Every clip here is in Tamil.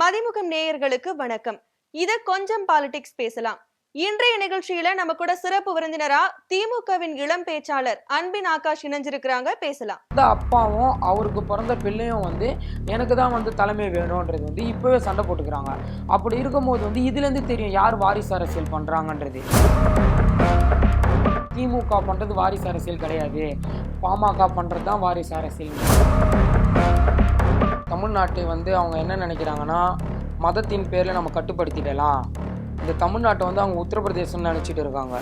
மதிமுகம் நேயர்களுக்கு வணக்கம். இத கொஞ்சம் பாலிடிக்ஸ் பேசலாம். இன்றைய நிகழ்ச்சியில நம்ம கூட சிறப்பு விருந்தினரா திமுகவின் இளம் பேச்சாளர் அன்பின் ஆகாஷ் இணைஞ்சிருக்கிறாங்க. பேசலாம். இந்த அப்பாவும் அவருக்கு பிறந்த பிள்ளையும் வந்து எனக்கு தான் வந்து தலைமை வேணுன்றது வந்து இப்போவே சண்டை போட்டுக்கிறாங்க. அப்படி இருக்கும்போது வந்து இதுலேருந்து தெரியும் யார் வாரிசு அரசியல் பண்ணுறாங்கன்றது திமுக பண்ணுறது வாரிசு அரசியல் கிடையாது. பாமக பண்ணுறது தான் வாரிசு அரசியல். தமிழ்நாட்டை வந்து அவங்க என்ன நினைக்கிறாங்கன்னா மதத்தின் பேரில் நம்ம கட்டுப்படுத்திடலாம். இந்த தமிழ்நாட்டை வந்து அவங்க உத்தரப்பிரதேசம்னு நினச்சிட்டு இருக்காங்க.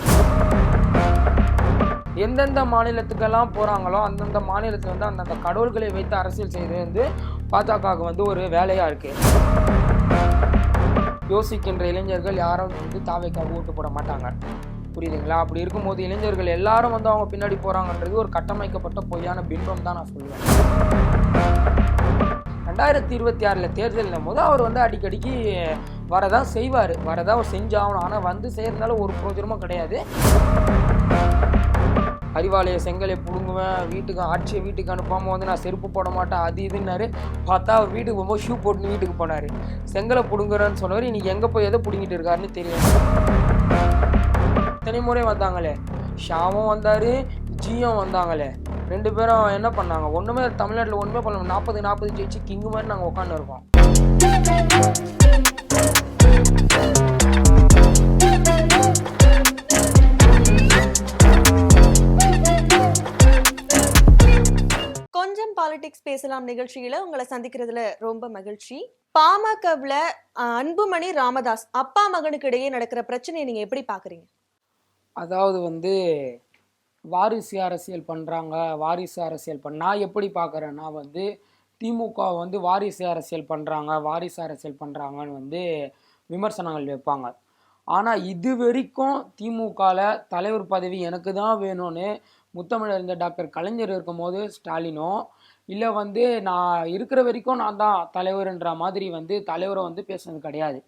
எந்தெந்த மாநிலத்துக்கெல்லாம் போகிறாங்களோ அந்தந்த மாநிலத்தில் வந்து அந்தந்த கடவுள்களை வைத்து அரசியல் செய்வது வந்து பாஜகவுக்கு வந்து ஒரு வேலையாக இருக்குது யோசிக்கின்ற இளைஞர்கள் யாரும் வந்து தாவைக்காக ஓட்டு போட மாட்டாங்க. புரியுதுங்களா? அப்படி இருக்கும்போது இளைஞர்கள் எல்லாரும் வந்து அவங்க பின்னாடி போகிறாங்கன்றது ஒரு கட்டமைக்கப்பட்ட பொய்யான பின்பம் தான் நான் சொல்லுவேன். ரெண்டாயிரத்தி இருபத்தி ஆறில் தேர்தலில் போது அவர் வந்து அடிக்கடிக்கு வரதான் செய்வார். வரதான் அவர் செஞ்சாகணும். ஆனால் வந்து செய்கிறதுனால ஒரு பிரோஜனமும் கிடையாது. அறிவாலய செங்கலை பிடுங்குவேன். வீட்டுக்கு ஆட்சியை வீட்டுக்கு அனுப்பாமல் வந்து நான் செருப்பு போட மாட்டேன். அது இதுன்னாரு. பார்த்தா அவர் வீட்டுக்கு போகும்போது ஷூ போட்டுன்னு வீட்டுக்கு போனார். செங்கலை பிடுங்குறேன்னு சொன்னவர் இன்றைக்கி எங்கே போய் எதை பிடுங்கிட்டு இருக்காருன்னு தெரியும் இத்தனை முறை வந்தாங்களே. ஷாமும் வந்தார். ஜியும் வந்தாங்களே. ரெண்டு பேரும் என்ன பண்ணாங்க? ஒன்றுமே தமிழ்நாட்டில் ஒன்றுமே பண்ணல. நாற்பது நாற்பது ஜெயிச்சு கிங்கு மாதிரி நாங்கள் உட்காந்து இருக்கோம். கொஞ்சம் பாலிடிக்ஸ் பேசலாம் நிகழ்ச்சியில. உங்களை சந்திக்கிறதுல ரொம்ப மகிழ்ச்சி. பாமகவுல அன்புமணி ராமதாஸ் அப்பா மகனுக்கு இடையே நடக்கிற பிரச்சனையை நீங்க எப்படி பாக்குறீங்க அதாவது வந்து வாரிசு அரசியல் பண்ணுறாங்க வாரிசு அரசியல் பண்ண நான் எப்படி பார்க்குறேன்னா வந்து திமுக வந்து வாரிசு அரசியல் பண்ணுறாங்க வாரிசு அரசியல் பண்ணுறாங்கன்னு வந்து விமர்சனங்கள் வைப்பாங்க. ஆனால் இது வரைக்கும் திமுகவில் தலைவர் பதவி எனக்கு தான் வேணும்னு முத்தமிழறிஞர் டாக்டர் கலைஞர் இருக்கும்போது ஸ்டாலினோ இல்லை வந்து நான் இருக்கிற வரைக்கும் நான் தான் தலைவர்ன்ற மாதிரி வந்து தலைவரை வந்து பேசுனது கிடையாது.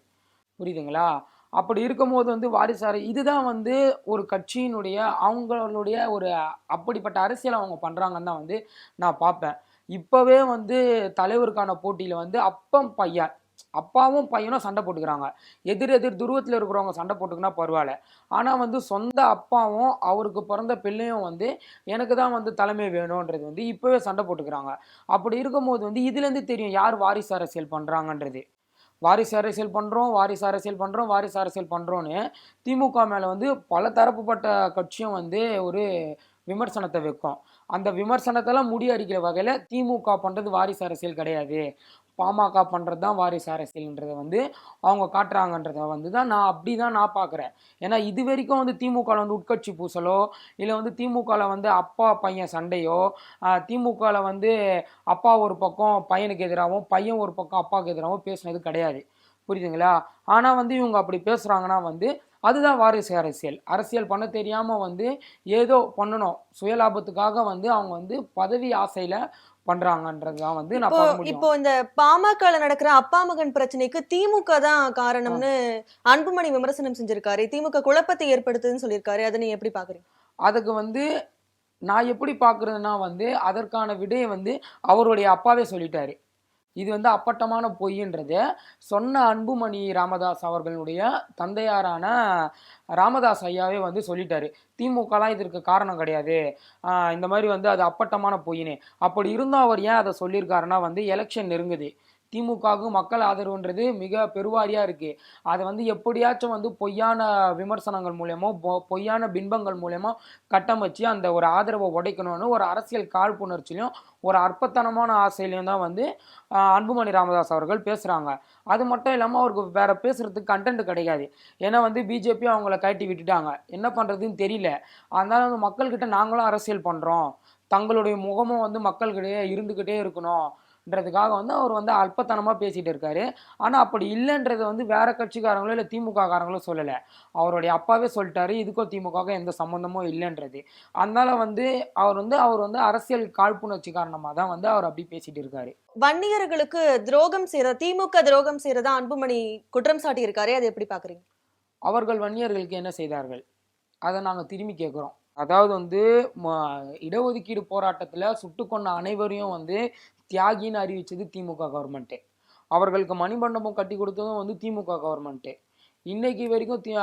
புரியுதுங்களா? அப்படி இருக்கும்போது வந்து வாரிசார் இதுதான் வந்து ஒரு கட்சியினுடைய அவங்களுடைய ஒரு அப்படிப்பட்ட அரசியல் அவங்க பண்ணுறாங்கன்னு தான் வந்து நான் பார்ப்பேன். இப்போவே வந்து தலைவருக்கான போட்டியில் வந்து அப்பம் பையன் அப்பாவும் பையனும் சண்டை போட்டுக்கிறாங்க. எதிர் எதிர் துருவத்தில் இருக்கிறவங்க சண்டை போட்டுக்கினா பரவாயில்ல. ஆனால் வந்து சொந்த அப்பாவும் அவருக்கு பிறந்த பிள்ளையும் வந்து எனக்கு தான் வந்து தலைமை வேணுன்றது வந்து இப்போவே சண்டை போட்டுக்கிறாங்க. அப்படி இருக்கும்போது வந்து இதுலேருந்து தெரியும் யார் வாரிசு அரசியல் பண்ணுறாங்கன்றது வாரிசு அரசியல் பண்ணுறோம் வாரிசு அரசியல் பண்ணுறோம் வாரிசு அரசியல் பண்ணுறோன்னு திமுக மேலே வந்து பல தரப்புப்பட்ட கட்சியும் வந்து ஒரு விமர்சனத்தை வைக்கும். அந்த விமர்சனத்தெல்லாம் முடியடிக்கிற வகையில் திமுக பண்ணுறது வாரிசு அரசியல் கிடையாது. பாமக பண்ணுறது தான் வாரிசு அரசியல்ன்றதை வந்து அவங்க காட்டுறாங்கன்றத வந்து தான் நான் அப்படி தான் நான் பார்க்குறேன் ஏன்னா இது வரைக்கும் வந்து திமுகவில் வந்து உட்கட்சி பூசலோ இல்லை வந்து திமுகவில் வந்து அப்பா பையன் சண்டையோ திமுகவில் வந்து அப்பா ஒரு பக்கம் பையனுக்கு எதிராகவும் பையன் ஒரு பக்கம் அப்பாவுக்கு எதிராகவும் பேசுனது கிடையாது. புரியுதுங்களா? ஆனால் வந்து இவங்க அப்படி பேசுகிறாங்கன்னா வந்து அதுதான் வாரிசு அரசியல். அரசியல் பண்ண தெரியாமல் வந்து ஏதோ பண்ணணும். சுயலாபத்துக்காக வந்து அவங்க வந்து பதவி ஆசையில் பண்ணுறாங்கன்றது தான் வந்து இப்போ இந்த பாமகல நடக்கிற அப்பா மகன் பிரச்சனைக்கு திமுக தான் காரணம்னு அன்புமணி விமர்சனம் செஞ்சிருக்காரு. திமுக குழப்பத்தை ஏற்படுத்துதுன்னு சொல்லியிருக்காரு. அதை நீங்க எப்படி பாக்குறீங்க அதுக்கு வந்து நான் எப்படி பார்க்குறதுனா வந்து அதற்கான விடையை வந்து அவருடைய அப்பாவே சொல்லிட்டாரு. இது வந்து அப்பட்டமான பொய்ன்றதை சொன்ன அன்புமணி ராமதாஸ் அவர்களுடைய தந்தையாரான ராமதாஸ் ஐயாவே வந்து சொல்லிட்டாரு. திமுகலாம் இதற்கு காரணம் கிடையாது. இந்த மாதிரி வந்து அது அப்பட்டமான பொய்னு அப்படி இருந்தால் அவர் ஏன் அதை சொல்லியிருக்காருன்னா வந்து எலெக்ஷன் நெருங்குது. திமுகவுக்கு மக்கள் ஆதரவுன்றது மிக பெருவாரியாக இருக்குது அதை வந்து எப்படியாச்சும் வந்து பொய்யான விமர்சனங்கள் மூலயமோ பொ- பொய்யான பின்பங்கள் மூலயமோ கட்டமைச்சு அந்த ஒரு ஆதரவை உடைக்கணும்னு ஒரு அரசியல் காழ்ப்புணர்ச்சிலையும் ஒரு அற்பத்தனமான ஆசையிலையும் தான் வந்து அன்புமணி ராமதாஸ் அவர்கள் பேசுகிறாங்க அது மட்டும் இல்லாமல் அவருக்கு வேற பேசுகிறதுக்கு கண்டென்ட் கிடையாது. ஏன்னா வந்து பிஜேபி அவங்கள கட்டி விட்டுட்டாங்க. என்ன பண்ணுறதுன்னு தெரியல. அதனால வந்து மக்கள்கிட்ட நாங்களும் அரசியல் பண்ணுறோம் தங்களுடைய முகமும் வந்து மக்கள்கிட்டே இருந்துக்கிட்டே இருக்கணும். இருக்கணும்ன்றதுக்காக வந்து அவர் வந்து அல்பத்தனமாக பேசிட்டு இருக்காரு. ஆனால் அப்படி இல்லைன்றது வந்து வேற கட்சிக்காரங்களோ இல்லை திமுக காரங்களோ சொல்லலை. அவருடைய அப்பாவே சொல்லிட்டாரு இதுக்கும் திமுக எந்த சம்மந்தமும் இல்லைன்றது. அதனால வந்து அவர் வந்து அவர் வந்து அரசியல் காழ்ப்புணர்ச்சி காரணமாக தான் வந்து அவர் அப்படி பேசிட்டு இருக்காரு. வன்னியர்களுக்கு துரோகம் செய்யற திமுக துரோகம் செய்யறதா அன்புமணி குற்றம் சாட்டி இருக்காரு அதை எப்படி பாக்குறீங்க? அவர்கள் வன்னியர்களுக்கு என்ன செய்தார்கள்? அதை நாங்கள் திரும்பி கேட்குறோம் அதாவது வந்து இடஒதுக்கீடு போராட்டத்தில் சுட்டு கொண்ட அனைவரையும் வந்து தியாகின்னு அறிவித்தது திமுக கவர்மெண்ட்டு அவர்களுக்கு மணிமண்டபம் கட்டி கொடுத்ததும் வந்து திமுக கவர்மெண்ட்டு இன்னைக்கு வரைக்கும் தி-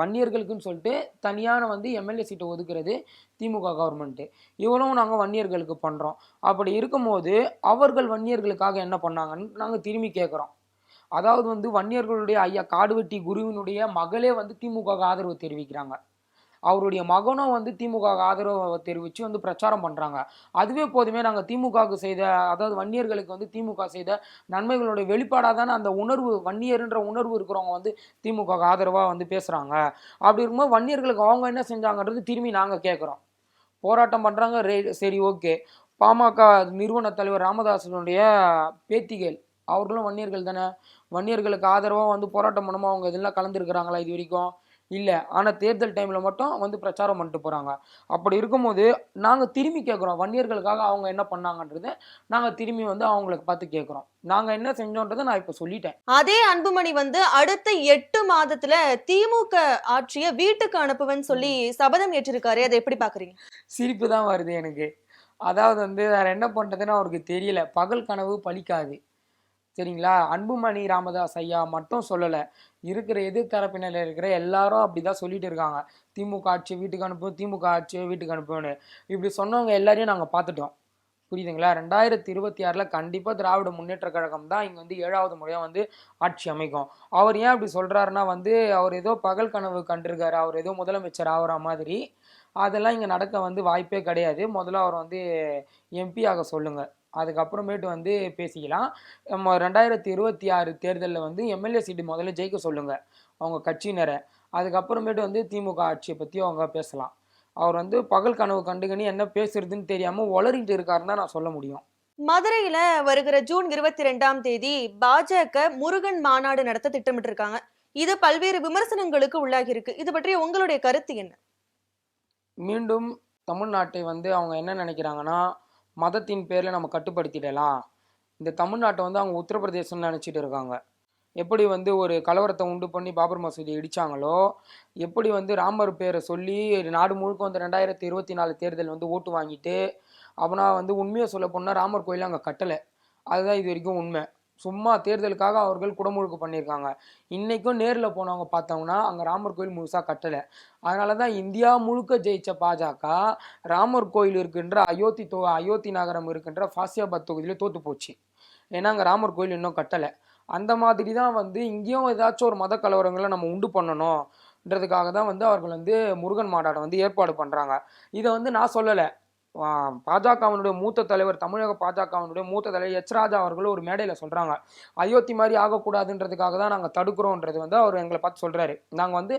வன்னியர்களுக்குன்னு சொல்லிட்டு தனியான வந்து எம்எல்ஏ சீட்டை ஒதுக்குறது திமுக கவர்மெண்ட்டு இவ்வளவும் நாங்கள் வன்னியர்களுக்கு பண்ணுறோம் அப்படி இருக்கும்போது அவர்கள் வன்னியர்களுக்காக என்ன பண்ணாங்கன்னு நாங்கள் திரும்பி கேட்குறோம் அதாவது வந்து வன்னியர்களுடைய ஐயா காடுவெட்டி குருவினுடைய மகளே வந்து திமுக ஆதரவு தெரிவிக்கிறாங்க. அவருடைய மகனும் வந்து திமுக ஆதரவு தெரிவித்து வந்து பிரச்சாரம் பண்ணுறாங்க அதுவே போதுமே நாங்கள் திமுகவுக்கு செய்த அதாவது வன்னியர்களுக்கு வந்து திமுக செய்த நன்மைகளுடைய வெளிப்பாடாக தானே அந்த உணர்வு வன்னியர்ன்ற உணர்வு இருக்கிறவங்க வந்து திமுக ஆதரவாக வந்து பேசுகிறாங்க அப்படி இருக்கும்போது வன்னியர்களுக்கு அவங்க என்ன செஞ்சாங்கன்றது திரும்பி நாங்கள் கேட்குறோம் போராட்டம் பண்ணுறாங்க ரே சரி ஓகே. பாமக நிறுவன தலைவர் ராமதாசனுடைய பேத்திகள் அவர்களும் வன்னியர்கள் தானே. வன்னியர்களுக்கு ஆதரவாக வந்து போராட்டம் பண்ணுமா அவங்க இதெல்லாம் கலந்துருக்கிறாங்களா இது வரைக்கும்? இல்லை. ஆனால் தேர்தல் டைமில் மட்டும் வந்து பிரச்சாரம் பண்ணிட்டு போகிறாங்க அப்படி இருக்கும்போது நாங்கள் திரும்பி கேட்குறோம் வன்னியர்களுக்காக அவங்க என்ன பண்ணாங்கன்றது நாங்கள் திரும்பி வந்து அவங்களுக்கு பார்த்து கேட்குறோம் நாங்கள் என்ன செஞ்சோன்றதை நான் இப்போ சொல்லிட்டேன். அதே அன்புமணி வந்து அடுத்த எட்டு மாதத்துல திமுக ஆட்சிய வீட்டுக்கு அனுப்புவேன்னு சொல்லி சபதம் ஏற்றிருக்காரு. அதை எப்படி பாக்குறீங்க சிரிப்பு தான் வருது எனக்கு. அதாவது வந்து வேற என்ன பண்ணுறதுன்னு அவருக்கு தெரியல. பகல் கனவு பலிக்காது சரிங்களா? அன்புமணி ராமதாஸ் ஐயா மட்டும் சொல்லலை. இருக்கிற எதிர்த்தரப்பினர் இருக்கிற எல்லாரும் அப்படி தான் சொல்லிட்டு இருக்காங்க. திமுக ஆட்சி வீட்டுக்கு அனுப்பு திமுக ஆட்சி வீட்டுக்கு அனுப்புன்னு இப்படி சொன்னவங்க எல்லாரையும் நாங்கள் பார்த்துட்டோம். புரியுதுங்களா? ரெண்டாயிரத்தி இருபத்தி ஆறில் கண்டிப்பாக திராவிட முன்னேற்ற கழகம் தான் இங்கே வந்து ஏழாவது முறையாக வந்து ஆட்சி அமைக்கும். அவர் ஏன் அப்படி சொல்கிறாருன்னா வந்து அவர் ஏதோ பகல் கனவு கண்டிருக்காரு. அவர் ஏதோ முதலமைச்சர் ஆகிற மாதிரி. அதெல்லாம் இங்கே நடக்க வந்து வாய்ப்பே கிடையாது. முதல்ல அவர் வந்து எம்பி ஆக சொல்லுங்கள் அதுக்கப்புறமேட்டு வந்து பேசிக்கலாம். நம்ம ரெண்டாயிரத்தி இருபத்தி ஆறு தேர்தலில் வந்து எம்எல்ஏ சீட்டு முதல்ல ஜெயிக்க சொல்லுங்க. அவங்க கட்சியினரை. அதுக்கப்புறமேட்டு வந்து திமுக ஆட்சியை பற்றி அவங்க பேசலாம். அவர் வந்து பகல் கனவு கண்டுகன்னு என்ன பேசுறதுன்னு தெரியாமல் உளறிட்டு இருக்காருன்னு தான் நான் சொல்ல முடியும். மதுரையில வருகிற ஜூன் இருபத்தி ரெண்டாம் தேதி பாஜக முருகன் மாநாடு நடத்த திட்டமிட்டு இருக்காங்க இது பல்வேறு விமர்சனங்களுக்கு உள்ளாகி இருக்கு. இது பற்றி உங்களுடைய கருத்து என்ன? மீண்டும் தமிழ்நாட்டை வந்து அவங்க என்ன நினைக்கிறாங்கன்னா மதத்தின் பேரில் நம்ம கட்டுப்படுத்திடலாம். இந்த தமிழ்நாட்டை வந்து அவங்க உத்தரப்பிரதேசம்னு நினச்சிட்டு இருக்காங்க. எப்படி வந்து ஒரு கலவரத்தை உண்டு பண்ணி பாபர் மசூதி இடித்தாங்களோ எப்படி வந்து ராமர் பேரை சொல்லி நாடு முழுக்க வந்து ரெண்டாயிரத்தி இருபத்தி நாலு தேர்தல் வந்து ஓட்டு வாங்கிட்டு அவனா வந்து உண்மையை சொல்ல போனால் ராமர் கோயில் அங்கே கட்டலை. அதுதான் இது வரைக்கும் உண்மை. சும்மா தேர்தலுக்காக அவர்கள் குடமுழுக்கு பண்ணியிருக்காங்க. இன்றைக்கும் நேரில் போனவங்க பார்த்தோம்னா அங்கே ராமர் கோயில் முழுசாக கட்டலை. அதனால தான் இந்தியா முழுக்க ஜெயிச்ச பாஜக ராமர் கோயில் இருக்கின்ற அயோத்தி தோ அயோத்தி நகரம் இருக்கின்ற ஃபாசியாபாத் தொகுதியில் தோற்று போச்சு. ஏன்னா அங்கே ராமர் கோயில் இன்னும் கட்டலை. அந்த மாதிரி தான் வந்து இங்கேயும் ஏதாச்சும் ஒரு மத கலவரங்களை நம்ம உண்டு பண்ணணும்ன்றதுக்காக தான் வந்து அவர்கள் வந்து முருகன் மாநாட்டை வந்து ஏற்பாடு பண்ணுறாங்க இதை வந்து நான் சொல்லலை. பாஜகவினுடைய மூத்த தலைவர் தமிழக பாஜகவினுடைய மூத்த தலைவர் எச் ராஜா அவர்கள் ஒரு மேடையில் சொல்கிறாங்க அயோத்தி மாதிரி ஆகக்கூடாதுன்றதுக்காக தான் நாங்கள் தடுக்கிறோன்றது வந்து அவர் எங்களை பார்த்து சொல்கிறாரு நாங்கள் வந்து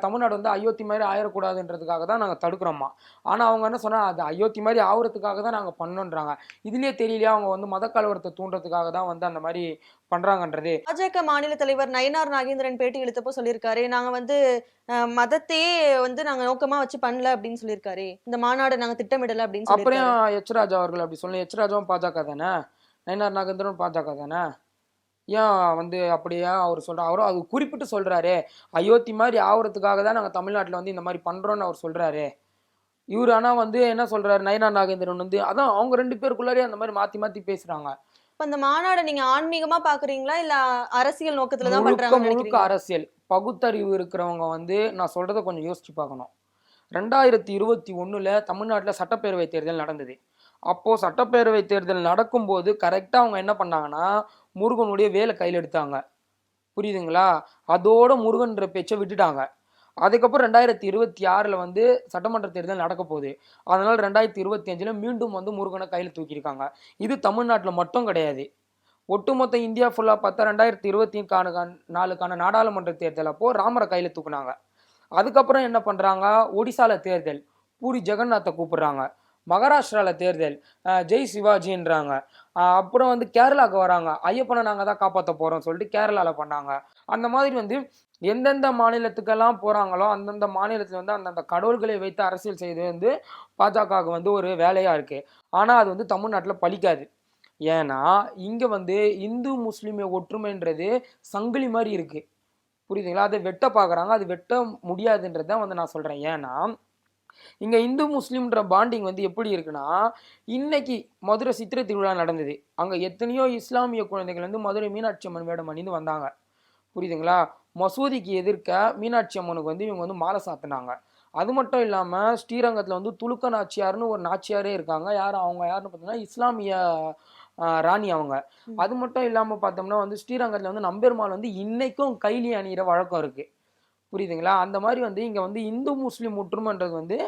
தமிழ்நாடு வந்து அயோத்தி மாதிரி ஆயிடக்கூடாதுன்றதுக்காக தான் நாங்கள் தடுக்கிறோமா ஆனால் அவங்க என்ன சொன்னால் அது அயோத்தி மாதிரி ஆகுறதுக்காக தான் நாங்கள் பண்ணோன்றாங்க. இதுலேயே தெரியலையா அவங்க வந்து மத கலவரத்தை தூண்டுறதுக்காக தான் வந்து அந்த மாதிரி பண்ணுறாங்கன்றது பாஜக மாநில தலைவர் நயினார் நாகேந்திரன் பேட்டி எழுத்தப்போ சொல்லியிருக்காரு நாங்க வந்து மதத்தையே வந்து நாங்க நோக்கமா வச்சு பண்ணல அப்படின்னு சொல்லியிருக்காரு. இந்த மாநாடு நாங்க திட்டமிடல அப்படின்னு அப்புறம் எச் ராஜா அவர்கள் அப்படி சொல்லணும்? எச் ராஜாவும் பாஜக தானே? நயினார் நாகேந்திரன் பாஜக தானே? ஏன் வந்து அப்படியே அவர் சொல்ற அவரும் அது குறிப்பிட்டு சொல்றாரு. அயோத்தி மாதிரி ஆகுறதுக்காக தான் நாங்கள் தமிழ்நாட்டில் வந்து இந்த மாதிரி பண்றோம்னு அவர் சொல்றாரு. இவர் ஆனா வந்து என்ன சொல்றாரு? நயினார் நாகேந்திரன் வந்து அதான் அவங்க ரெண்டு பேருக்குள்ளாரே அந்த மாதிரி மாத்தி மாத்தி பேசுறாங்க. இப்ப அந்த மாநாடை நீங்க ஆன்மீகமா பாக்குறீங்களா? இல்ல அரசியல் நோக்கத்துல தான் பண்றாங்கன்னு முழுக்க அரசியல். பகுத்தறிவு இருக்கிறவங்க வந்து நான் சொல்றதை கொஞ்சம் யோசிச்சு பார்க்கணும். ரெண்டாயிரத்தி இருபத்தி ஒண்ணுல தமிழ்நாட்டில் சட்டப்பேரவை தேர்தல் நடந்தது. அப்போ சட்டப்பேரவை தேர்தல் நடக்கும்போது கரெக்டாக அவங்க என்ன பண்ணாங்கன்னா முருகனுடைய வேலை கையில் எடுத்தாங்க. புரியுதுங்களா? அதோட முருகன்ற பேச்சை விட்டுட்டாங்க. அதுக்கப்புறம் ரெண்டாயிரத்தி இருபத்தி ஆறில் வந்து சட்டமன்ற தேர்தல் நடக்க போகுது. அதனால் ரெண்டாயிரத்தி இருபத்தி அஞ்சில் மீண்டும் வந்து முருகனை கையில் தூக்கியிருக்காங்க. இது தமிழ்நாட்டில் மட்டும் கிடையாது. ஒட்டுமொத்த இந்தியா ஃபுல்லாக பார்த்தா ரெண்டாயிரத்தி இருபத்தி கான நாலுக்கான நாடாளுமன்ற தேர்தல் அப்போது ராமரை கையில் தூக்குனாங்க. அதுக்கப்புறம் என்ன பண்ணுறாங்க ஒடிசாவில் தேர்தல். பூரி ஜெகநாத்தை கூப்பிடுறாங்க. மகாராஷ்டிராவில் தேர்தல். ஜெய் சிவாஜின்றாங்க. அப்புறம் வந்து கேரளாவுக்கு வராங்க. ஐயப்பனை நாங்கள் தான் காப்பாற்ற போகிறோம் சொல்லிட்டு கேரளாவில் பண்ணாங்க. அந்த மாதிரி வந்து எந்தெந்த மாநிலத்துக்கெல்லாம் போகிறாங்களோ அந்தந்த மாநிலத்தில் வந்து அந்தந்த கடவுள்களை வைத்து அரசியல் செய்வது வந்து பாஜகவுக்கு வந்து ஒரு வேலையாக இருக்குது ஆனால் அது வந்து தமிழ்நாட்டில் பழிக்காது ஏன்னா இங்கே வந்து இந்து முஸ்லீம் ஒற்றுமைன்றது சங்கிலி மாதிரி இருக்குது புரியுதுங்களா? அதை வெட்ட பார்க்குறாங்க அது வெட்ட முடியாதுன்றது தான் வந்து நான் சொல்கிறேன் ஏன்னா இங்கே இந்து முஸ்லீம்ன்ற பாண்டிங் வந்து எப்படி இருக்குன்னா இன்னைக்கு மதுரை சித்திரை திருவிழா நடந்தது. அங்கே எத்தனையோ இஸ்லாமிய குழந்தைகள் வந்து மதுரை மீனாட்சி அம்மன் வேடம் அணிந்து வந்தாங்க. புரியுதுங்களா? மசூதிக்கு எதிர்க்க மீனாட்சி அம்மனுக்கு வந்து இவங்க வந்து மாலை சாத்தினாங்க. அது மட்டும் இல்லாம ஸ்ரீரங்கத்துல வந்து துலுக்க நாச்சியார்னு ஒரு நாச்சியாரே இருக்காங்க. யார்? அவங்க யாருன்னு பார்த்தீங்கன்னா இஸ்லாமிய ராணி அவங்க. அது மட்டும் இல்லாம பார்த்தோம்னா வந்து ஸ்ரீரங்கத்துல வந்து நம்பெருமாள் வந்து இன்னைக்கும் கைலி அணிகிற வழக்கம் இருக்கு. புரியுதுங்களா? அந்த மாதிரி வந்து இங்க வந்து இந்து முஸ்லீம் ஒற்றுமைன்றது வந்து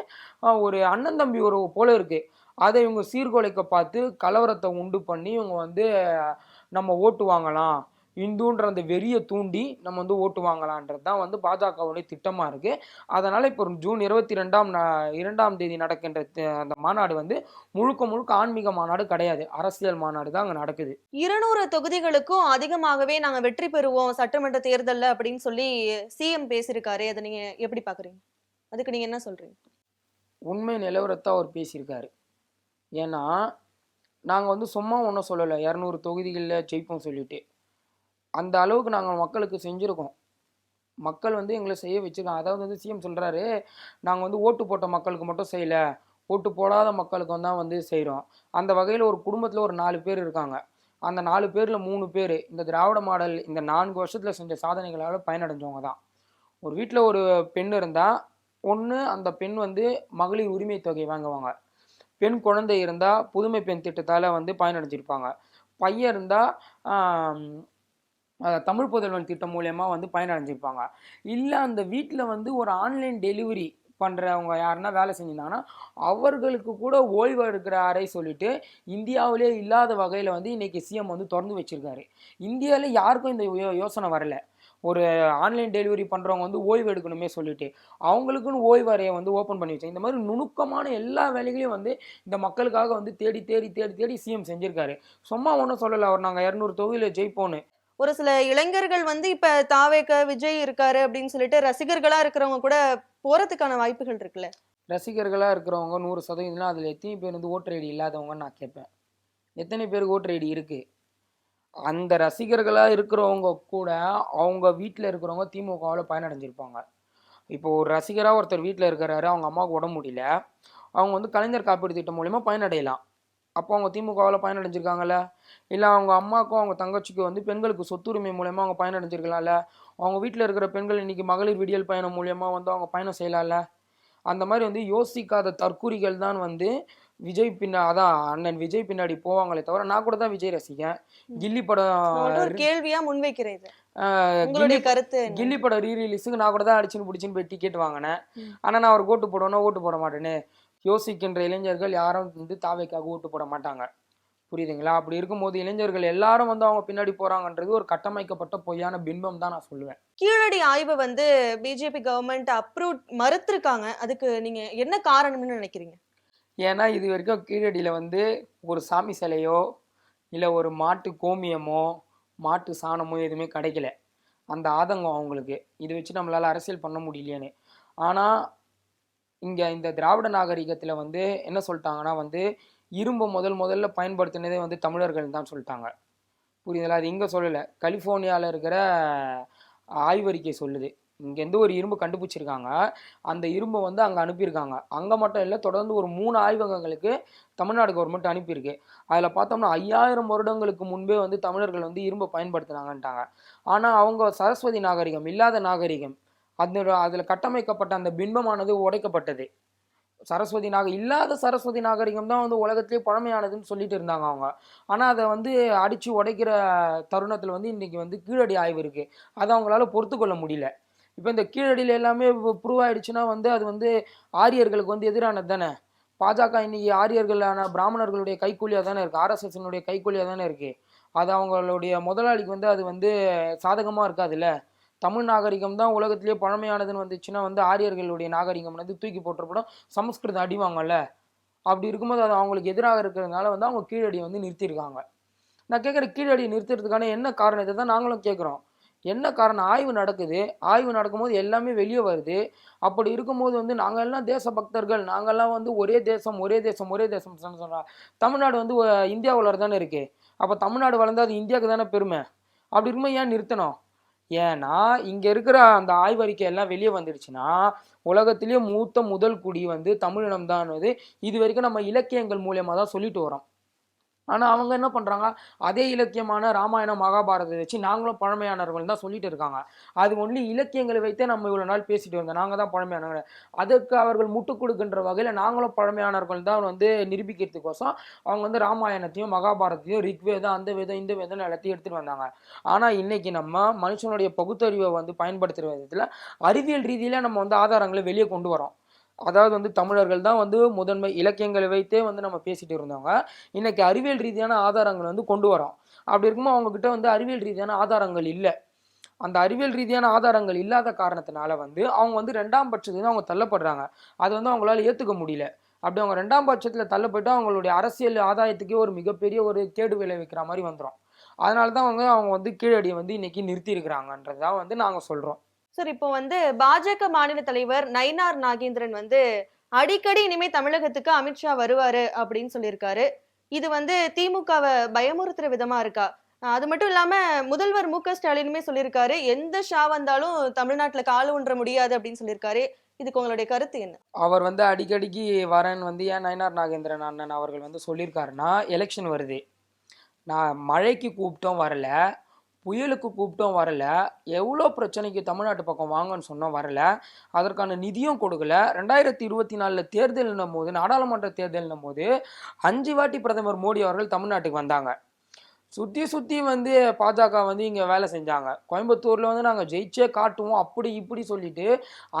ஒரு அண்ணன் தம்பி உறவு போல இருக்கு. அதை இவங்க சீர்குலைக்க பார்த்து கலவரத்தை உண்டு பண்ணி இவங்க வந்து நம்ம ஓட்டு வாங்கலாம். இந்துன்ற அந்த வெறியை தூண்டி நம்ம வந்து ஓட்டு வாங்கலான்றது தான் வந்து பாஜகவுடைய திட்டமா இருக்கு. அதனால இப்போ ஜூன் இருபத்தி ரெண்டாம் இரண்டாம் தேதி நடக்கின்ற அந்த மாநாடு வந்து முழுக்க முழுக்க ஆன்மீக மாநாடு கிடையாது. அரசியல் மாநாடு தான் அங்க நடக்குது. இருநூறு தொகுதிகளுக்கும் அதிகமாகவே நாங்க வெற்றி பெறுவோம் சட்டமன்ற தேர்தல்ல அப்படின்னு சொல்லி சிஎம் பேசியிருக்காரு. அதை நீங்க எப்படி பாக்குறீங்க? அதுக்கு நீங்க என்ன சொல்றீங்க? உண்மை நிலவரத்தை அவர் பேசியிருக்காரு. ஏன்னா நாங்கள் வந்து சும்மா ஒன்றும் சொல்லலை. இரநூறு தொகுதிகளில் ஜெயிப்போம் சொல்லிட்டு. அந்த அளவுக்கு நாங்கள் மக்களுக்கு செஞ்சுருக்கோம். மக்கள் வந்து எங்களை செய்ய வச்சுருக்கோம் அதாவது வந்து சிஎம் சொல்கிறாரு நாங்கள் வந்து ஓட்டு போட்ட மக்களுக்கு மட்டும் செய்யலை. ஓட்டு போடாத மக்களுக்கு தான் வந்து செய்கிறோம் அந்த வகையில் ஒரு குடும்பத்தில் ஒரு நாலு பேர் இருக்காங்க. அந்த நாலு பேரில் மூணு பேர் இந்த திராவிட மாடல் இந்த நான்கு வருஷத்தில் செஞ்ச சாதனைகளால் பயனடைஞ்சவங்க தான். ஒரு வீட்டில் ஒரு பெண் இருந்தால் ஒன்று அந்த பெண் வந்து மகளிர் உரிமை தொகை வாங்குவாங்க. பெண் குழந்தை இருந்தால் புதுமை பெண் திட்டத்தால் வந்து பயனடைஞ்சிருப்பாங்க. பையன் இருந்தால் தமிழ் புதல்வன் திட்டம் மூலயமா வந்து பயனடைஞ்சிருப்பாங்க. இல்லை அந்த வீட்டில் வந்து ஒரு ஆன்லைன் டெலிவரி பண்ணுறவங்க யாருன்னா வேலை செஞ்சிருந்தாங்கன்னா அவர்களுக்கு கூட ஓய்வு எடுக்கிற அறை சொல்லிட்டு இந்தியாவிலே இல்லாத வகையில் வந்து இன்றைக்கி சிஎம் வந்து திறந்து வச்சுருக்காரு. இந்தியாவில் யாருக்கும் இந்த யோ- யோசனை வரல. ஒரு ஆன்லைன் டெலிவரி பண்ணுறவங்க வந்து ஓய்வு எடுக்கணுமே சொல்லிட்டு அவங்களுக்குன்னு ஓய்வு அறையை வந்து ஓப்பன் பண்ணி வச்சாங்க. இந்த மாதிரி நுணுக்கமான எல்லா வேலைகளையும் வந்து இந்த மக்களுக்காக வந்து தேடி தேடி தேடி தேடி சிஎம் செஞ்சுருக்காரு. சும்மா ஒன்றும் சொல்லலை. அவர் நாங்கள் இரநூறு தொகுதியில் ஜெயிப்போன்னு ஒரு சில இளைஞர்கள் வந்து இப்ப தாவேக்க விஜய் இருக்காரு அப்படின்னு சொல்லிட்டு ரசிகர்களா இருக்கிறவங்க கூட போறதுக்கான வாய்ப்புகள் இருக்குல்ல? ரசிகர்களாக இருக்கிறவங்க நூறு சதவீதம்னா அதில் எத்தனை பேர் வந்து ஓட்டர் ஐடி இல்லாதவங்கன்னு நான் கேட்பேன். எத்தனை பேருக்கு ஓட்டர் ஐடி இருக்குது அந்த ரசிகர்களாக இருக்கிறவங்க கூட அவங்க வீட்டில் இருக்கிறவங்க திமுகவில் பயனடைஞ்சிருப்பாங்க. இப்போ ஒரு ரசிகராக ஒருத்தர் வீட்டில் இருக்கிறாரு அவங்க அம்மாவுக்கு உடம்பு முடியல அவங்க வந்து கலைஞர் காப்பீடு திட்டம் மூலிமா பயனடையலாம். அப்போ அவங்க திமுகவில் பயனடைஞ்சிருக்காங்கல்ல? இல்லை அவங்க அம்மாவுக்கும் அவங்க தங்கச்சிக்கும் வந்து பெண்களுக்கு சொத்துரிமை மூலயமா அவங்க பயனடைஞ்சிருக்கலாம்ல? அவங்க வீட்டில் இருக்கிற பெண்கள் இன்னைக்கு மகளிர் விடியல் பயணம் மூலயமா வந்து அவங்க பயணம் செய்யலாம்ல? அந்த மாதிரி வந்து யோசிக்காத தற்குறிகள் தான் வந்து விஜய் பின்னா அதான் அண்ணன் விஜய் பின்னாடி போவாங்களே தவிர நான் கூட தான் விஜய் ரசிகன். கில்லி படம் கேள்வியா கில்லி கருத்து? கில்லி படம் ரீ ரிலீஸுக்கு நான் கூட தான் அடிச்சுன்னு பிடிச்சின்னு போய் டிக்கெட் வாங்கினேன். ஆனால் நான் அவருக்கு ஓட்டு போடணும்னா ஓட்டு போட மாட்டேன்னு யோசிக்கின்ற இளைஞர்கள் யாரும் வந்து தாவைக்காக ஓட்டு போட மாட்டாங்க. புரியுதுங்களா? அப்படி இருக்கும்போது இளைஞர்கள் எல்லாரும் வந்து அவங்க பின்னாடி போறாங்கன்றது ஒரு கட்டமைக்கப்பட்ட பொய்யான பின்பம் தான் நான் சொல்லுவேன். கீழடி ஆய்வு வந்து பிஜேபி கவர்மெண்ட் அப்ரூவ் மறுத்திருக்காங்க. அதுக்கு நீங்க என்ன காரணம்னு நினைக்கிறீங்க? ஏன்னா இது வரைக்கும் கீழடியில் வந்து ஒரு சாமி சிலையோ இல்லை ஒரு மாட்டு கோமியமோ மாட்டு சாணமோ எதுவுமே கிடைக்கல. அந்த ஆதங்கம் அவங்களுக்கு. இது வச்சு நம்மளால் அரசியல் பண்ண முடியலையேன்னு. ஆனால் இங்கே இந்த திராவிட நாகரிகத்தில் வந்து என்ன சொல்லிட்டாங்கன்னா வந்து இரும்பை முதல் முதல்ல பயன்படுத்தினதே வந்து தமிழர்கள் தான் சொல்லிட்டாங்க. புரியுதுங்களா? அது இங்கே சொல்லலை. கலிஃபோர்னியாவில் இருக்கிற ஆய்வறிக்கை சொல்லுது. இங்கேருந்து ஒரு இரும்பு கண்டுபிடிச்சிருக்காங்க. அந்த இரும்பை வந்து அங்கே அனுப்பியிருக்காங்க. அங்கே மட்டும் இல்லை தொடர்ந்து ஒரு மூணு ஆய்வகங்களுக்கு தமிழ்நாடு கவர்மெண்ட் அனுப்பியிருக்கு. அதில் பார்த்தோம்னா ஐயாயிரம் வருடங்களுக்கு முன்பே வந்து தமிழர்கள் வந்து இரும்பை பயன்படுத்தினாங்கன்ட்டாங்க. ஆனால் அவங்க சரஸ்வதி நாகரிகம் இல்லாத நாகரிகம் அந்த அதில் கட்டமைக்கப்பட்ட அந்த பின்பமானது உடைக்கப்பட்டது. சரஸ்வதி நாக இல்லாத சரஸ்வதி நாகரிகம் தான் வந்து உலகத்திலே பழமையானதுன்னு சொல்லிட்டு இருந்தாங்க அவங்க. ஆனால் அதை வந்து அடித்து உடைக்கிற தருணத்தில் வந்து இன்றைக்கி வந்து கீழடி ஆய்வு இருக்குது அதை அவங்களால பொறுத்து கொள்ள முடியல. இப்போ இந்த கீழடியில் எல்லாமே ப்ரூவ் ஆயிடுச்சுன்னா வந்து அது வந்து ஆரியர்களுக்கு வந்து எதிரானது தானே? பாஜக இன்னைக்கு ஆரியர்களான பிராமணர்களுடைய கைக்கூலியாக தானே இருக்குது ஆர்எஸ்எஸ்னுடைய கைக்கூலியாக தானே இருக்குது அது அவங்களுடைய முதலாளிக்கு வந்து அது வந்து சாதகமாக இருக்காதுல்ல? தமிழ் நாகரிகம் தான் உலகத்திலேயே பழமையானதுன்னு வந்துச்சுன்னா வந்து ஆரியர்களுடைய நாகரிகம் வந்து தூக்கி போட்டுறப்படும் சமஸ்கிருதம் அடிவாங்கல்ல அப்படி இருக்கும்போது அது அவங்களுக்கு எதிராக இருக்கிறதுனால வந்து அவங்க கீழடியை வந்து நிறுத்தியிருக்காங்க. நான் கேட்குற கீழடியை நிறுத்துறதுக்கான என்ன காரணத்தை தான் நாங்களும் கேட்குறோம். என்ன காரணம்? ஆய்வு நடக்குது. ஆய்வு நடக்கும்போது எல்லாமே வெளியே வருது. அப்படி இருக்கும்போது வந்து நாங்கள் எல்லாம் தேச பக்தர்கள் நாங்கள்லாம் வந்து ஒரே தேசம் ஒரே தேசம் ஒரே தேசம் சொல்கிறோம் தமிழ்நாடு வந்து இந்தியாவில் தானே இருக்குது அப்போ தமிழ்நாடு வளர்ந்தா அது இந்தியாவுக்கு தானே பெருமை? அப்படி இருக்கும்போது ஏன் நிறுத்தணும்? ஏன்னா இங்க இருக்கிற அந்த ஆய்வறிக்கை எல்லாம் வெளியே வந்துடுச்சுன்னா உலகத்திலேயே மூத்த முதல் குடி வந்து தமிழினம் தான் இது வரைக்கும் நம்ம இலக்கியங்கள் மூலயமா தான் சொல்லிட்டு வரோம் ஆனால் அவங்க என்ன பண்ணுறாங்க அதே இலக்கியமான ராமாயணம் மகாபாரதத்தை வச்சு நாங்களும் பழமையானவர்கள் தான் சொல்லிட்டு இருக்காங்க. அது ஒன்லி இலக்கியங்களை வைத்தே நம்ம இவ்வளோ நாள் பேசிட்டு வந்தோம் நாங்கள் தான் பழமையானவர்கள் அதற்கு அவர்கள் முட்டுக் கொடுக்கின்ற வகையில் நாங்களும் பழமையானவர்கள் தான் வந்து நிரூபிக்கிறதுக்கோசம் அவங்க வந்து ராமாயணத்தையும் மகாபாரதத்தையும் ரிக்வேதம் அந்த வேதம் இந்த வேதம் எல்லாத்தையும் எடுத்துட்டு வந்தாங்க. ஆனால் இன்றைக்கி நம்ம மனுஷனுடைய பகுத்தறிவை வந்து பயன்படுத்துகிற விதத்தில் அறிவியல் ரீதியில் நம்ம வந்து ஆதாரங்களை வெளியே கொண்டு வரோம் அதாவது வந்து தமிழர்கள் தான் வந்து முதன்மை இலக்கியங்களை வைத்தே வந்து நம்ம பேசிட்டு இருந்தவங்க. இன்னைக்கு அறிவியல் ரீதியான ஆதாரங்கள் வந்து கொண்டு வரோம் அப்படி இருக்கும்போது அவங்கக்கிட்ட வந்து அறிவியல் ரீதியான ஆதாரங்கள் இல்லை. அந்த அறிவியல் ரீதியான ஆதாரங்கள் இல்லாத காரணத்தினால வந்து அவங்க வந்து ரெண்டாம் பட்சத்துக்கு அவங்க தள்ளப்படுறாங்க. அது வந்து அவங்களால ஏற்றுக்க முடியல. அப்படி அவங்க ரெண்டாம் பட்சத்தில் தள்ளப்பட்டு அவங்களுடைய அரசியல் ஆதாயத்துக்கே ஒரு மிகப்பெரிய ஒரு கேடு விளைவிக்கிற மாதிரி வந்துடும் அதனால தான் அவங்க அவங்க வந்து கீழடியை வந்து இன்னைக்கு நிறுத்தி இருக்கிறாங்கன்றதான் வந்து நாங்கள் சொல்கிறோம் சார் இப்போ வந்து பாஜக மாநில தலைவர் நயினார் நாகேந்திரன் வந்து அடிக்கடி இனிமே தமிழகத்துக்கு அமித்ஷா வருவாரு அப்படின்னு சொல்லியிருக்காரு. இது வந்து திமுகவை பயமுறுத்துற விதமா இருக்கா? அது மட்டும் இல்லாம முதல்வர் மு க ஸ்டாலினுமே சொல்லியிருக்காரு எந்த ஷா வந்தாலும் தமிழ்நாட்டுல கால் ஒன்ற முடியாது அப்படின்னு சொல்லியிருக்காரு. இதுக்கு உங்களுடைய கருத்து என்ன? அவர் வந்து அடிக்கடிக்கு வரேன் வந்து ஏன் நயனார் நாகேந்திரன் அண்ணன் அவர்கள் வந்து சொல்லியிருக்காருன்னா எலெக்ஷன் வருது. நான் மழைக்கு கூப்பிட்டோம் வரல. புயலுக்கு கூப்பிட்டோம் வரல. எவ்வளோ பிரச்சனைக்கு தமிழ்நாட்டு பக்கம் வாங்கன்னு சொன்னோம் வரல. அதற்கான நிதியும் கொடுக்கல. ரெண்டாயிரத்தி இருபத்தி நாலில் தேர்தல்னும் போது நாடாளுமன்ற தேர்தல்னும் போது அஞ்சு வாட்டி பிரதமர் மோடி அவர்கள் தமிழ்நாட்டுக்கு வந்தாங்க. சுற்றி சுற்றி வந்து பாஜக வந்து இங்கே வேலை செஞ்சாங்க. கோயம்புத்தூரில் வந்து நாங்கள் ஜெயிச்சே காட்டுவோம் அப்படி இப்படி சொல்லிட்டு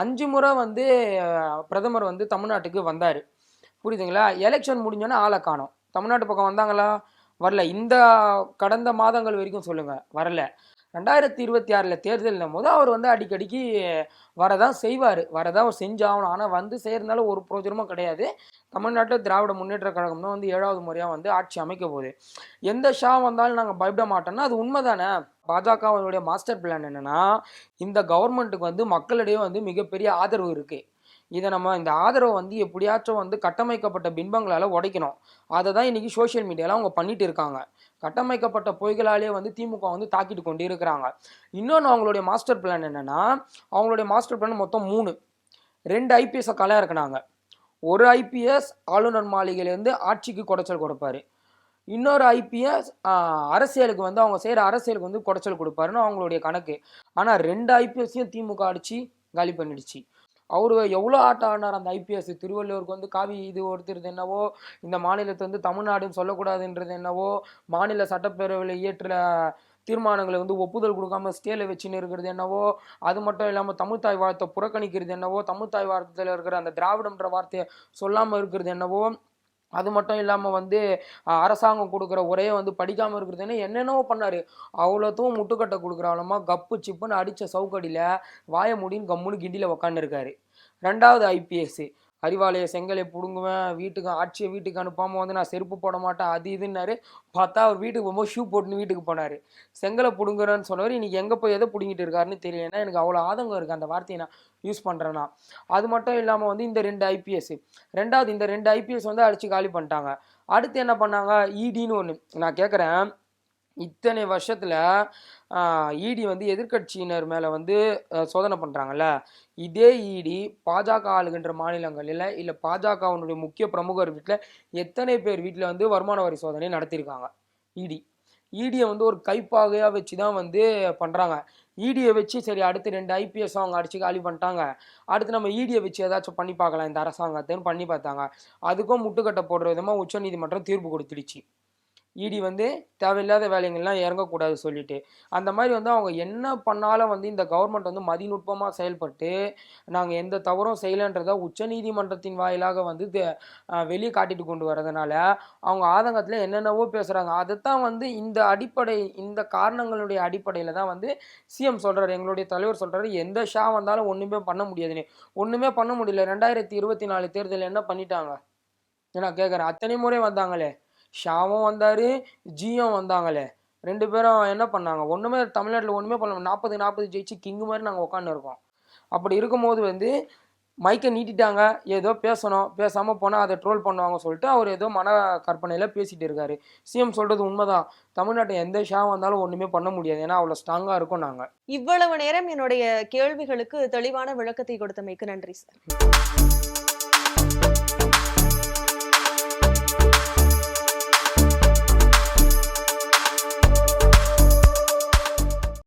அஞ்சு முறை வந்து பிரதமர் வந்து தமிழ்நாட்டுக்கு வந்தார். புரியுதுங்களா? எலெக்ஷன் முடிஞ்சோன்னே ஆளை காணும். தமிழ்நாட்டு பக்கம் வந்தாங்களா? வரல. இந்த கடந்த மாதங்கள் வரைக்கும் சொல்லுங்கள் வரல. ரெண்டாயிரத்தி இருபத்தி ஆறில் தேர்தலில் போது அவர் வந்து அடிக்கடிக்கு வரதான் செய்வார். வரதான் அவர் செஞ்சாகணும். ஆனால் வந்து செய்கிறதுனால ஒரு பிரோஜனமும் கிடையாது. தமிழ்நாட்டில் திராவிட முன்னேற்ற கழகம் தான் வந்து ஏழாவது முறையாக வந்து ஆட்சி அமைக்க போகுது. எந்த ஷா வந்தாலும் நாங்கள் பயப்பட மாட்டோம்னா அது உண்மைதானே? பாஜகவுடைய மாஸ்டர் பிளான் என்னென்னா இந்த கவர்மெண்ட்டுக்கு வந்து மக்களிடையே வந்து மிகப்பெரிய ஆதரவு இருக்குது இதை நம்ம இந்த ஆதரவை வந்து எப்படியாச்சும் வந்து கட்டமைக்கப்பட்ட பின்பங்களால் உடைக்கணும். அதை தான் இன்றைக்கி சோஷியல் மீடியாவில் அவங்க பண்ணிட்டு இருக்காங்க. கட்டமைக்கப்பட்ட பொய்களாலே வந்து திமுக வந்து தாக்கிட்டு கொண்டு இருக்கிறாங்க. இன்னொன்று அவங்களுடைய மாஸ்டர் பிளான் என்னென்னா அவங்களுடைய மாஸ்டர் பிளான் மொத்தம் மூணு. ரெண்டு ஐபிஎஸை கலையாக இருக்கிறாங்க ஒரு ஐபிஎஸ் ஆளுநர் மாளிகையிலேருந்து ஆட்சிக்கு குடைச்சல் கொடுப்பாரு. இன்னொரு ஐபிஎஸ் அரசியலுக்கு வந்து அவங்க செய்கிற அரசியலுக்கு வந்து குடைச்சல் கொடுப்பாருன்னு அவங்களுடைய கணக்கு. ஆனால் ரெண்டு ஐபிஎஸ்ஸையும் திமுக அடித்து காலி பண்ணிடுச்சு. அவர் எவ்வளோ ஆட்டம் ஆடினார் அந்த ஐபிஎஸ் திருவள்ளுவருக்கு வந்து காவி இது ஒருத்தருது என்னவோ இந்த மாநிலத்தை வந்து தமிழ்நாடுன்னு சொல்லக்கூடாதுன்றது என்னவோ மாநில சட்டப்பேரவையில் இயற்ற தீர்மானங்களை வந்து ஒப்புதல் கொடுக்காம ஸ்டேல வச்சுன்னு இருக்கிறது என்னவோ அது மட்டும் இல்லாமல் தமிழ்தாய் வார்த்தை புறக்கணிக்கிறது என்னவோ தமிழ்தாய் வார்த்தையில் இருக்கிற அந்த திராவிடம்ன்ற வார்த்தையை சொல்லாமல் இருக்கிறது என்னவோ அது மட்டும் இல்லாமல் வந்து அரசாங்கம் கொடுக்குற உரையை வந்து படிக்காமல் இருக்கிறதுன்னு என்னென்னவோ பண்ணார். அவ்வளோத்தும் முட்டுக்கட்டை கொடுக்குறாளமா கப்பு சிப்புன்னு அடித்த சவுக்கடியில் வாய முடின்னு கம்முன்னு கிண்டியில் உக்காந்துருக்காரு. ரெண்டாவது ஐபிஎஸ்ஸு அறிவாலய செங்கலை பிடுங்குவேன் வீட்டுக்கு ஆட்சியை வீட்டுக்கு அனுப்பாமல் வந்து நான் செருப்பு போட மாட்டேன் அது இதுன்னாரு. பார்த்தா அவர் வீட்டுக்கு போகும்போது ஷூ போட்டுன்னு வீட்டுக்கு போனார். செங்கலை பிடுங்குறேன்னு சொன்னவர் இன்னைக்கு எங்கே போய் எதை பிடுங்கிட்டு இருக்காருன்னு தெரியல. ஏன்னா எனக்கு அவ்வளோ ஆதங்கம் இருக்குது அந்த வார்த்தையை நான் யூஸ் பண்ணுறேன்னா அது மட்டும் இல்லாமல் வந்து இந்த ரெண்டு ஐபிஎஸ் ரெண்டாவது இந்த ரெண்டு ஐபிஎஸ் வந்து அடித்து காலி பண்ணிட்டாங்க. அடுத்து என்ன பண்ணாங்க? இடின்னு ஒன்று நான் கேட்குறேன் இத்தனை வருஷத்தில் இடி வந்து எதிர்க்கட்சியினர் மேலே வந்து சோதனை பண்ணுறாங்கல்ல இதே இடி பாஜக ஆளுகின்ற மாநிலங்களில் இல்லை பாஜகவினுடைய முக்கிய பிரமுகர் வீட்டில் எத்தனை பேர் வீட்டில் வந்து வருமான வரி சோதனை நடத்தியிருக்காங்க இடி. இடியை வந்து ஒரு கைப்பாகையாக வச்சு தான் வந்து பண்ணுறாங்க இடியை வச்சு சரி அடுத்து ரெண்டு ஐபிஎஸ் அவங்க அடிச்சு காலி பண்ணிட்டாங்க. அடுத்து நம்ம இடியை வச்சு ஏதாச்சும் பண்ணி பார்க்கலாம் இந்த அரசாங்கத்தைன்னு பண்ணி பார்த்தாங்க. அதுக்கும் முட்டுக்கட்டை போடுற விதமாக உச்சநீதிமன்றம் தீர்ப்பு கொடுத்துடுச்சு. இடி வந்து தேவையில்லாத வேலைங்கள்லாம் இறங்கக்கூடாது சொல்லிட்டு. அந்த மாதிரி வந்து அவங்க என்ன பண்ணாலும் வந்து இந்த கவர்மெண்ட் வந்து மதிநுட்பமாக செயல்பட்டு நாங்கள் எந்த தவறும் செய்யலைன்றதை உச்சநீதிமன்றத்தின் வாயிலாக வந்து வெளியே காட்டிட்டு கொண்டு வரதுனால அவங்க ஆதங்கத்தில் என்னென்னவோ பேசுகிறாங்க அதைத்தான் வந்து இந்த அடிப்படை இந்த காரணங்களுடைய அடிப்படையில் தான் வந்து சிஎம் சொல்கிறாரு எங்களுடைய தலைவர் சொல்கிறாரு எந்த ஷா வந்தாலும் ஒன்றுமே பண்ண முடியாதுன்னு. ஒன்றுமே பண்ண முடியல. ரெண்டாயிரத்தி இருபத்தி நாலு தேர்தல் என்ன பண்ணிட்டாங்க? நான் கேட்குறேன் அத்தனை முறை வந்தாங்களே. ஷாவும் வந்தார் ஜியும் வந்தாங்களே. ரெண்டு பேரும் என்ன பண்ணாங்க? ஒன்றுமே தமிழ்நாட்டில் ஒன்றுமே பண்ண நாற்பது நாற்பது ஜெயிச்சு கிங்கு மாதிரி நாங்கள் உட்காந்துருக்கோம் அப்படி இருக்கும்போது வந்து மைக்கை நீட்டிட்டாங்க. ஏதோ பேசணும். பேசாமல் போனால் அதை ட்ரோல் பண்ணுவாங்க சொல்லிட்டு அவர் ஏதோ மன கற்பனையில் பேசிகிட்டு இருக்காரு. சிஎம் சொல்கிறது உண்மைதான். தமிழ்நாட்டை எந்த ஷா வந்தாலும் ஒன்றுமே பண்ண முடியாது. ஏன்னா அவ்வளோ ஸ்ட்ராங்காக இருக்கும் நாங்கள் இவ்வளவு நேரம் என்னுடைய கேள்விகளுக்கு தெளிவான விளக்கத்தை கொடுத்தமைக்கு நன்றி சார்